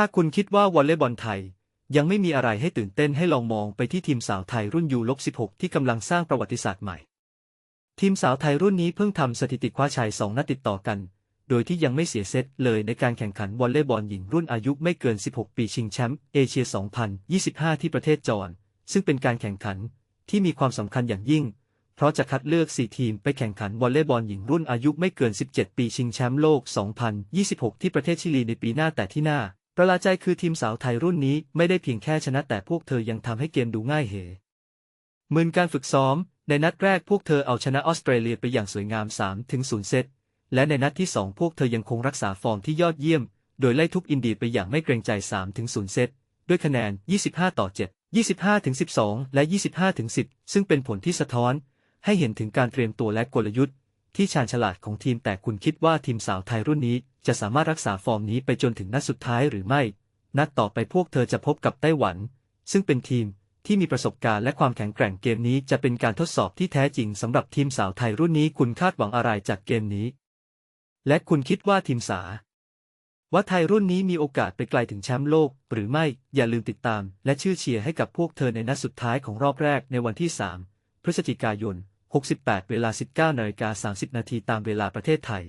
ถ้าคุณคิดว่าวอลเลย์บอลไทย ยังไม่มีอะไรให้ตื่นเต้นให้ลองมองไปที่ทีมสาวไทยรุ่นยูลบ16ที่กำลังสร้างประวัติศาสตร์ใหม่ ทีมสาวไทยรุ่นนี้เพิ่งทำสถิติคว้าชัย2นัดติดต่อกัน โดยที่ยังไม่เสียเซตเลยในการแข่งขันวอลเลย์บอลหญิงรุ่นอายุไม่เกิน 16 ปีชิงแชมป์เอเชีย 2025 ที่ประเทศจอร์นซึ่งเป็นการแข่งขันที่มีความสำคัญอย่างยิ่ง เพราะจะคัดเลือก 4 ทีมไปแข่งขันวอลเลย์บอลหญิงรุ่นอายุไม่เกิน 17 ปีชิงแชมป์โลก 2026 ที่ประเทศชิลีในปีหน้าแต่ที่หน่า ประหลาดใจคือทีมสาวไทยรุ่นนี้ไม่ได้เพียงแค่ชนะแต่พวกเธอยังทำให้เกมดูง่ายเหเหมือนการฝึกซ้อม ในนัดแรกพวกเธอเอาชนะออสเตรเลียไปอย่างสวยงาม 3-0 เซต และในนัดที่ 2 พวกเธอยังคงรักษาฟอร์มที่ยอดเยี่ยม โดยไล่ทุบอินเดียไปอย่างไม่เกรงใจ 3-0 เซต ด้วยคะแนน 25 ต่อ 7 25ถึง12 และ 25ถึง10 ซึ่งเป็นผลที่สะท้อน ให้เห็นถึงการเตรียมตัวและกลยุทธ์ ที่ชาญฉลาดของทีมแต่คุณคิดว่าทีมสาวไทยรุ่นนี้จะสามารถรักษาฟอร์มนี้ไปจนถึงนัดสุดท้ายหรือไม่ นัดต่อไปพวกเธอจะพบกับไต้หวัน ซึ่งเป็นทีมที่มีประสบการณ์และความแข็งแกร่งเกมนี้จะเป็นการทดสอบที่แท้จริงสำหรับทีมสาวไทยรุ่นนี้คุณคาดหวังอะไรจากเกมนี้ และคุณคิดว่าทีมสาว่าไทยรุ่นนี้มีโอกาสไปไกลถึงแชมป์โลก หรือไม่อย่าลืมติดตาม และชื่อเชียร์ให้กับพวกเธอในนัดสุดท้ายของรอบแรกในวันที่ 3 พฤศจิกายน 68 เวลา 19นาฬิกา30 นาทีตามเวลาประเทศไทย